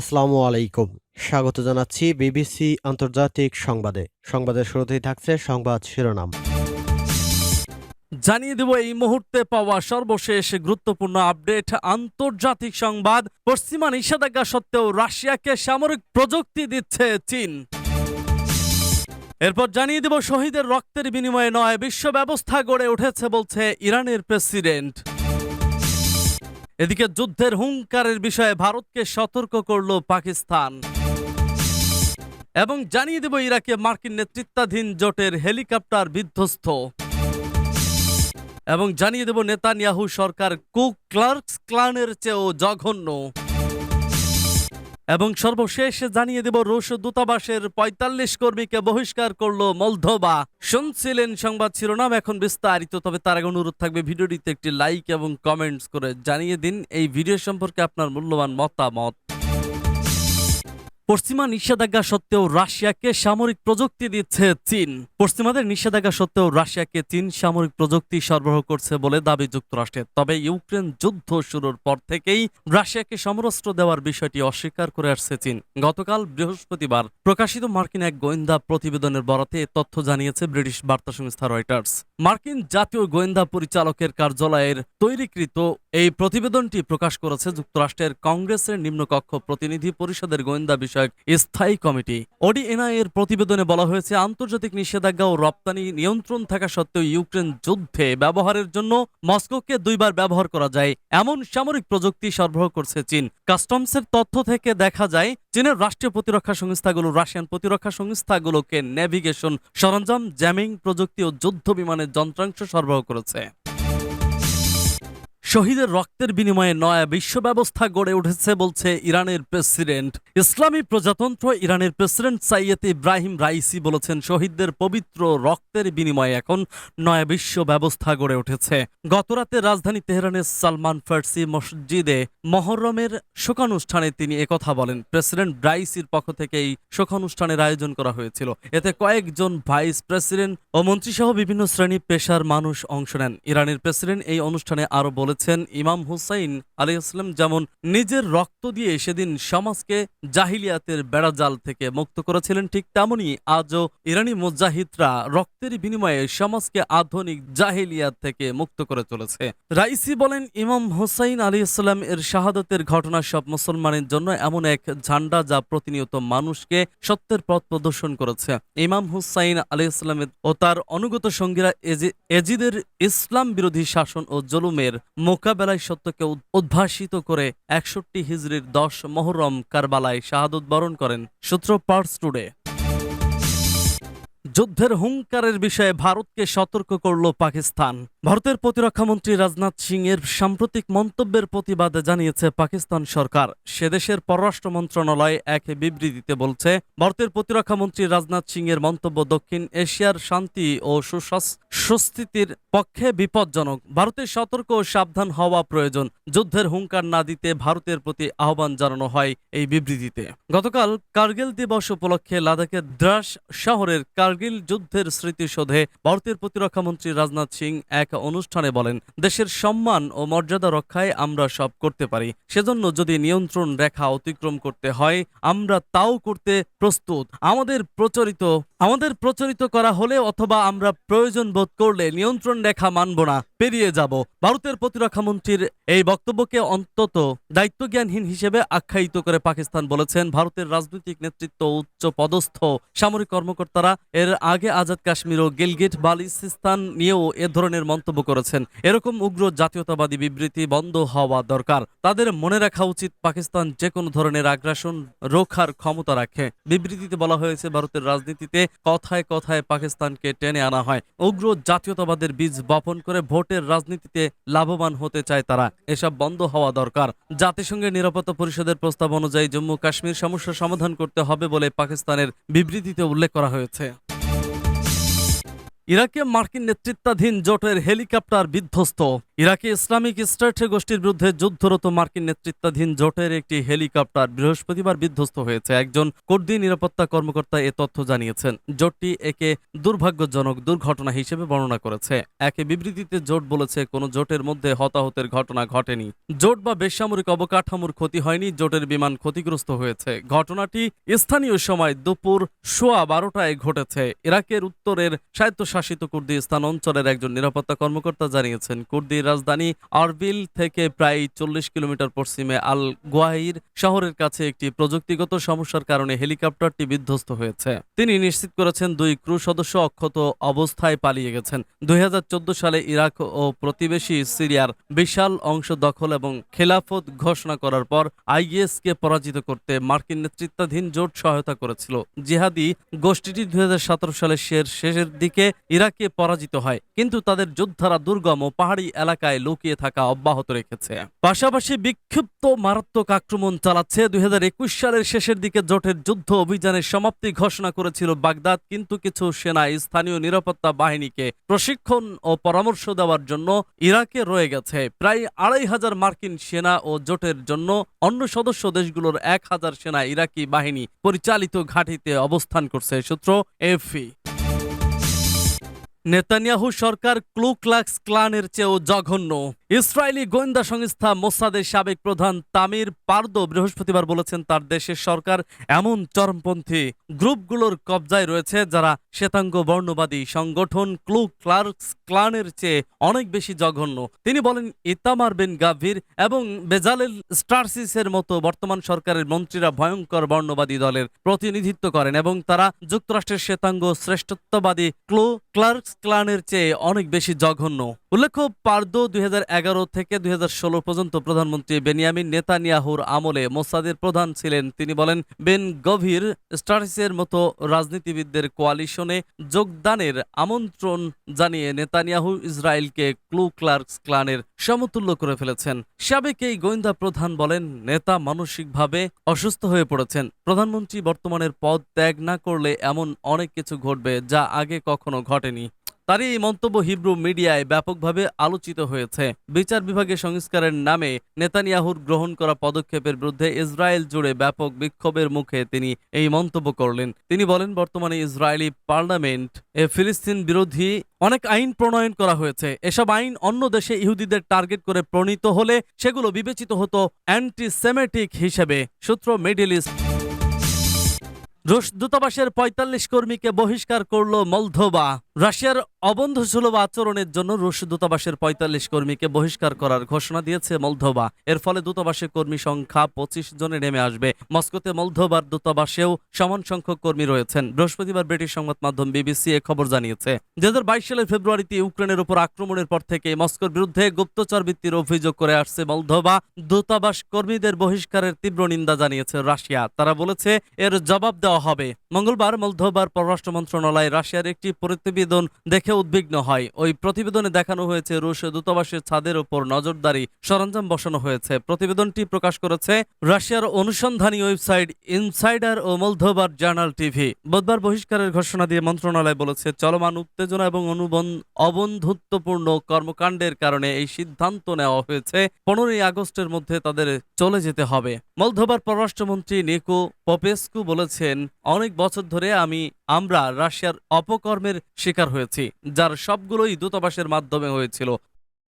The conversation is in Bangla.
আসসালামু আলাইকুম। স্বাগত জানাচ্ছি বিবিসি আন্তর্জাতিক সংবাদে। সংবাদের শুরুতেই থাকছে সংবাদ শিরোনাম। জানিয়ে দেব, এই মুহূর্তে পাওয়া সর্বশেষ গুরুত্বপূর্ণ আপডেট। আন্তর্জাতিক সংবাদ, পশ্চিমা নিষেধাজ্ঞা সত্ত্বেও রাশিয়াকে সামরিক প্রযুক্তি দিচ্ছে চীন। এরপর জানিয়ে দেব, শহীদের রক্তের বিনিময়ে নয়, বিশ্ব ব্যবস্থা গড়ে উঠেছে বলছে ইরানের প্রেসিডেন্ট। এদিকে যুদ্ধের হুঙ্কারের বিষয়ে ভারতকে সতর্ক করল পাকিস্তান। এবং জানিয়ে দেব ইরাকে মার্কিন নেতৃত্বাধীন জোটের হেলিকপ্টার বিধ্বস্ত। এবং জানিয়ে দেব নেতানিয়াহু সরকার কুক ক্লার্কস ক্লানের চেয়েও জঘন্য। এবং সর্বশেষ জানিয়ে দেব, রুশ দূতাবাসের পঁয়তাল্লিশ কর্মীকে বহিষ্কার করল মলধবা শুনছিলেন সংবাদ শিরোনাম, এখন বিস্তারিত। তবে তার আগে অনুরোধ থাকবে, ভিডিওটিতে একটি লাইক এবং কমেন্টস করে জানিয়ে দিন। এই ভিডিও সম্পর্কে আপনার মূল্যবান মতামত। পশ্চিমা নিষেধাজ্ঞা সত্ত্বেও রাশিয়াকে সামরিক প্রযুক্তি দিচ্ছে চীন। পশ্চিমাদের নিষেধাজ্ঞা সত্ত্বেও রাশিয়াকে চীন সামরিক প্রযুক্তি সরবরাহ করছে বলে দাবি যুক্তরাষ্ট্রের। তবে ইউক্রেন যুদ্ধ শুরুর পর থেকেই রাশিয়াকে সমরাস্ত্র দেওয়ার বিষয়টি অস্বীকার করে আসছে চীন। গতকাল বৃহস্পতিবার প্রকাশিত মার্কিন এক গোয়েন্দা প্রতিবেদনের বরাতে তথ্য জানিয়েছে ব্রিটিশ বার্তা সংস্থা রয়টার্স। মার্কিন জাতীয় গোয়েন্দা পরিচালকের কার্যালয়ের তৈরিকৃত এই প্রতিবেদনটি প্রকাশ করেছে যুক্তরাষ্ট্রের কংগ্রেসের নিম্নকক্ষ প্রতিনিধি পরিষদের গোয়েন্দা বিষয়ক স্থায়ী কমিটি। ওডিএনআই এর প্রতিবেদনে বলা হয়েছে, আন্তর্জাতিক নিষেধাজ্ঞা ও রপ্তানি নিয়ন্ত্রণ থাকা সত্ত্বেও ইউক্রেন যুদ্ধে ব্যবহারের জন্য মস্কোকে দুইবার ব্যবহার করা যায়। এমন সামরিক প্রযুক্তি সরবরাহ করছে চীন। কাস্টমসের তথ্য থেকে দেখা যায়, চীনের রাষ্ট্রীয় প্রতিরক্ষা সংস্থাগুলো, রাশিয়ান প্রতিরক্ষা সংস্থাগুলোকে নেভিগেশন সরঞ্জাম, জ্যামিং প্রযুক্তি ও যুদ্ধ বিমানের যন্ত্রাংশ সরবরাহ করেছে। শহীদের রক্তের বিনিময়ে নয়া বিশ্ব ব্যবস্থা গড়ে উঠেছে বলছে ইরানের প্রেসিডেন্ট। ইসলামী প্রজাতন্ত্র ইরানের প্রেসিডেন্ট সাইয়েদ ইব্রাহিম রাইসি বলেছেন, শহীদদের পবিত্র রক্তের বিনিময়ে এখন নয়া বিশ্ব ব্যবস্থা গড়ে উঠেছে। গতরাতে রাজধানী তেহরানের সালমান ফার্সি মসজিদে মহরমের শোকানুষ্ঠানে তিনি একথা বলেন। প্রেসিডেন্ট রাইসির পক্ষ থেকে এই শোকানুষ্ঠানের আয়োজন করা হয়েছিল। এতে কয়েকজন ভাইস প্রেসিডেন্ট ও মন্ত্রীসহ বিভিন্ন শ্রেণি পেশার মানুষ অংশ নেন। ইরানের প্রেসিডেন্ট এই অনুষ্ঠানে আরও বলেছেন ইমাম হুসাইন আলাইসলাম যেমন নিজের রক্ত দিয়ে সেদিন সমাজকে জাহিলিয়াতের বেড়াজাল থেকে মুক্ত করেছিলেন, ঠিক তেমনি আজও ইরানি মুজাহিদরা রক্তের বিনিময়ে সমাজকে আধুনিক জাহিলিয়াত থেকে মুক্ত করে চলেছে রাইসি বলেন, ইমাম হুসাইন আলাইসাল্লাম এর শাহাদতের ঘটনা সব মুসলমানের জন্য এমন এক ঝান্ডা যা প্রতিনিয়ত মানুষকে সত্যের পথ প্রদর্শন করেছে। ইমাম হুসাইন আলাইসাল্লামের ও তার অনুগত সঙ্গীরা এজিদের ইসলাম বিরোধী শাসন ও জুলুমের মোকাবেলায় সত্যকে উদ- উদ্ভাসিত করে একষট্টি হিজড়ির দশ মহরম কারবালায় শাহাদত বরণ করেন সূত্র পার্স টুডে। যুদ্ধের হুঙ্কারের বিষয়ে ভারতকে সতর্ক করল পাকিস্তান। ভারতের প্রতিরক্ষামন্ত্রী রাজনাথ সিং এর সাম্প্রতিক মন্তব্যের প্রতিবাদ জানিয়েছে পাকিস্তান সরকার। সে দেশের পররাষ্ট্র মন্ত্রণালয় এক বিবৃতিতে বলছে, ভারতের প্রতিরক্ষামন্ত্রী রাজনাথ সিং এর মন্তব্য দক্ষিণ এশিয়ার শান্তি ও সুস্থিতির পক্ষে বিপজ্জনক। ভারতের সতর্ক ও সাবধান হওয়া প্রয়োজন। যুদ্ধের হুঙ্কার না দিতে ভারতের প্রতি আহ্বান জানানো হয় এই বিবৃতিতে। গতকাল কার্গিল দিবস উপলক্ষে লাদাখের দ্রাস শহরের কার্গিল যুদ্ধের স্মৃতিসৌধে ভারতের প্রতিরক্ষামন্ত্রী রাজনাথ সিং এক অনুষ্ঠানে বলেন, দেশের সম্মান ও মর্যাদা রক্ষায় আমরা সব করতে পারি। সেজন্য যদি নিয়ন্ত্রণ রেখা অতিক্রম করতে হয়, আমরা তাও করতে প্রস্তুত। আমাদের প্রচলিত আমাদের প্রচলিত করা হলে অথবা আমরা প্রয়োজন বোধ করলে নিয়ন্ত্রণ রেখা মানব না, পেরিয়ে যাব। ভারতের প্রতিরক্ষা মন্ত্রীর এই বক্তব্যকে অন্তত দায়িত্বজ্ঞানহীন হিসেবে আখ্যায়িত করে পাকিস্তান বলেছেন, ভারতের রাজনৈতিক নেতৃত্ব উচ্চ পদস্থ সামরিক কর্মকর্তারা এর আগে আজাদ কাশ্মীর ও গিলগিট বালিস্তান নিয়েও এ ধরনের মন্তব্য করেছেন। এরকম উগ্র জাতীয়তাবাদী বিবৃতি বন্ধ হওয়া দরকার। তাদের মনে রাখা উচিত পাকিস্তান যে কোনো ধরনের আগ্রাসন রক্ষার ক্ষমতা রাখে। বিবৃতিতে বলা হয়েছে, ভারতের রাজনীতিতে কথায় কথায় পাকিস্তানকে টেনে আনা হয়। উগ্র জাতীয়তাবাদের বীজ বপন করে ভোটের রাজনীতিতে লাভবান হতে চায় তারা। এসব বন্ধ হওয়া দরকার। জাতিসংঘের নিরাপত্তা পরিষদের প্রস্তাব অনুযায়ী জম্মু কাশ্মীর সমস্যা সমাধান করতে হবে বলে পাকিস্তানের বিবৃতিতে উল্লেখ করা হয়েছে। ইরাকে মার্কিন নেতৃত্বাধীন জোটের হেলিকপ্টার বিধ্বস্ত। ইরাকে ইসলামিক স্টেট গোষ্ঠীর বিরুদ্ধে যুদ্ধরত মার্কিন নেতৃত্বাধীন জোটের একটি হেলিকপ্টার বৃহস্পতিবার বিধ্বস্ত হয়েছে। একজন কুর্দি নিরাপত্তা কর্মকর্তা এ তথ্য জানিয়েছেন, জোটটি একে দুর্ভাগ্যজনক দুর্ঘটনা হিসেবে বর্ণনা করেছে। একে বিবৃতিতে জোট বলেছে, কোনো জোটের মধ্যে হতাহতের ঘটনা ঘটেনি। জোট বা বেসামরিক অবকাঠামোর ক্ষতি হয়নি, জোটের বিমান ক্ষতিগ্রস্ত হয়েছে। ঘটনাটি স্থানীয় সময় দুপুর সোয়া বারোটায় ঘটেছে। ইরাকের উত্তরের স্বায়ত্তশাসিত কুর্দিস্তান অঞ্চলের একজন নিরাপত্তা কর্মকর্তা জানিয়েছেন কুর্দির রাজধানী আরবিল থেকে প্রায় চল্লিশ কিলোমিটার পশ্চিমে আল গোয়াহির শহরের কাছে একটি প্রযুক্তিগত সমস্যার কারণে হেলিকপ্টারটি বিধ্বস্ত হয়েছে। তিনি নিশ্চিত করেছেন, দুই ক্রু সদস্য অক্ষত অবস্থায় পালিয়ে গেছেন। দুই সালে ইরাক ও প্রতিবেশী সিরিয়ার বিশাল অংশ দখল এবং খেলাফত ঘোষণা করার পর আইএস কে পরাজিত করতে মার্কিন নেতৃত্বাধীন জোট সহায়তা করেছিল। জিহাদি গোষ্ঠীটি দুই সালের শের, শেষের দিকে ইরাকে পরাজিত হয়, কিন্তু তাদের যোদ্ধারা দুর্গম ও পাহাড়ি এলাকায় লুকিয়ে থাকা অব্যাহত রেখেছে। পাশাপাশি বিক্ষিপ্ত মারাত্মক আক্রমণ চালাচ্ছে দুই সালের শেষের দিকে জোটের যুদ্ধ অভিযানের সমাপ্তি ঘোষণা করেছিল বাগদাদ, কিন্তু কিছু সেনা স্থানীয় নিরাপত্তা বাহিনীকে প্রশিক্ষণ ও পরামর্শ দেওয়ার জন্য ইরাকে রয়ে গেছে। প্রায় আড়াই হাজার মার্কিন সেনা ও জোটের জন্য অন্য সদস্য দেশগুলোর এক হাজার সেনা ইরাকি বাহিনী পরিচালিত ঘাঁটিতে অবস্থান করছে, সূত্র এফি নেতানিয়াহু সরকার ক্লুক্লাক্স ক্লানের চেয়েও জঘন্য। ইসরায়েলি গোয়েন্দা সংস্থা মোসাদের সাবেক প্রধান তামির পার্দো বৃহস্পতিবার বলেছেন, তার দেশের সরকার এমন চরমপন্থী গ্রুপগুলোর কবজায় রয়েছে যারা শ্বেতাঙ্গ বর্ণবাদী সংগঠন ক্লু ক্লার্কস ক্লানের চেয়ে অনেক বেশি জঘন্য। তিনি বলেন, ইতামার বিন গাভির এবং বেজালেল স্টারসিসের মতো বর্তমান সরকারের মন্ত্রীরা ভয়ঙ্কর বর্ণবাদী দলের প্রতিনিধিত্ব করেন এবং তারা যুক্তরাষ্ট্রের শ্বেতাঙ্গ শ্রেষ্ঠত্ববাদী ক্লু ক্লার্কস ক্লানের চেয়ে অনেক বেশি জঘন্য। উল্লেখ্য, পার্দো দুই থেকে দুই হাজার ষোলো পর্যন্ত প্রধানমন্ত্রী বেনিয়ামিন নেতানিয়াহুর আমলে মোসাদের প্রধান ছিলেন। তিনি বলেন, বেন গভীর স্টারিসের মতো রাজনীতিবিদদের কোয়ালিশনে যোগদানের আমন্ত্রণ জানিয়ে নেতানিয়াহু ইসরায়েলকে ক্লু ক্লার্কস ক্লানের সমতুল্য করে ফেলেছেন। সাবেক এই গোয়েন্দা প্রধান বলেন, নেতা মানসিকভাবে অসুস্থ হয়ে পড়েছেন। প্রধানমন্ত্রী বর্তমানের পদ ত্যাগ না করলে এমন অনেক কিছু ঘটবে যা আগে কখনো ঘটেনি। তার এই মন্তব্য হিব্রু মিডিয়ায় ব্যাপকভাবে আলোচিত হয়েছে। বিচার বিভাগের সংস্কারের নামে নেতানিয়াহুর গ্রহণ করা পদক্ষেপের বিরুদ্ধে ইসরায়েল জুড়ে ব্যাপক বিক্ষোভের মুখে তিনি এই মন্তব্য করলেন। তিনি বলেন, বর্তমানে ইসরায়েলি পার্লামেন্ট এ ফিলিস্তিন বিরোধী অনেক আইন প্রণয়ন করা হয়েছে। এসব আইন অন্য দেশে ইহুদিদের টার্গেট করে প্রণীত হলে সেগুলো বিবেচিত হতো অ্যান্টিসেমেটিক হিসেবে। সূত্র মিডিল ইস্ট। রুশ দূতাবাসের পঁয়তাল্লিশ কর্মীকে বহিষ্কার করল মলধোবা রাশিয়ার অবন্ধুসুলভ আচরণের জন্য রুশ দূতাবাসের পঁয়তাল্লিশ কর্মীকে বহিষ্কার করার ঘোষণা দিয়েছে মলধোবা এর ফলে দূতাবাসের কর্মী সংখ্যা পঁচিশ জনে নেমে আসবে। মস্কোতে মলধোবার দূতাবাসেও সমান সংখ্যক কর্মী রয়েছেন। বৃহস্পতিবার ব্রিটিশ সংবাদ মাধ্যম বিবিসি এ খবর জানিয়েছে। দু সালের ফেব্রুয়ারিতে ইউক্রেনের উপর আক্রমণের পর থেকে মস্কোর বিরুদ্ধে গুপ্তচর বৃত্তির অভিযোগ করে আসছে মলধোবা দূতাবাস কর্মীদের বহিষ্কারের তীব্র নিন্দা জানিয়েছে রাশিয়া। তারা বলেছে, এর জবাব দেওয়া হবে। মঙ্গলবার মলধোবার পররাষ্ট্র মন্ত্রণালয় রাশিয়ার একটি প্রতিবেদন দেখে উদ্বিগ্ন হয়। ওই প্রতিবেদনে দেখানো হয়েছে রুশ দূতাবাসের ছাদের উপর নজরদারি সরঞ্জাম বসানো হয়েছে। প্রতিবেদনটি প্রকাশ করেছে রাশিয়ার অনুসন্ধানী ওয়েবসাইট ইনসাইডার ও মলধোবার জার্নাল টিভি। বুধবার বহিষ্কারের ঘোষণা দিয়ে মন্ত্রণালয় বলেছে, চলমান উত্তেজনা এবং অনুবন, অবন্ধুত্বপূর্ণ কর্মকাণ্ডের কারণে এই সিদ্ধান্ত নেওয়া হয়েছে। পনেরোই আগস্টের মধ্যে তাদের চলে যেতে হবে। মলধোবার পররাষ্ট্রমন্ত্রী নিকো পপেস্কু বলেছেন, অনেক বছর ধরে আমি আমরা রাশিয়ার অপকর্মের শিকার হয়েছি, যার সবগুলোই দূতাবাসের মাধ্যমে হয়েছিল।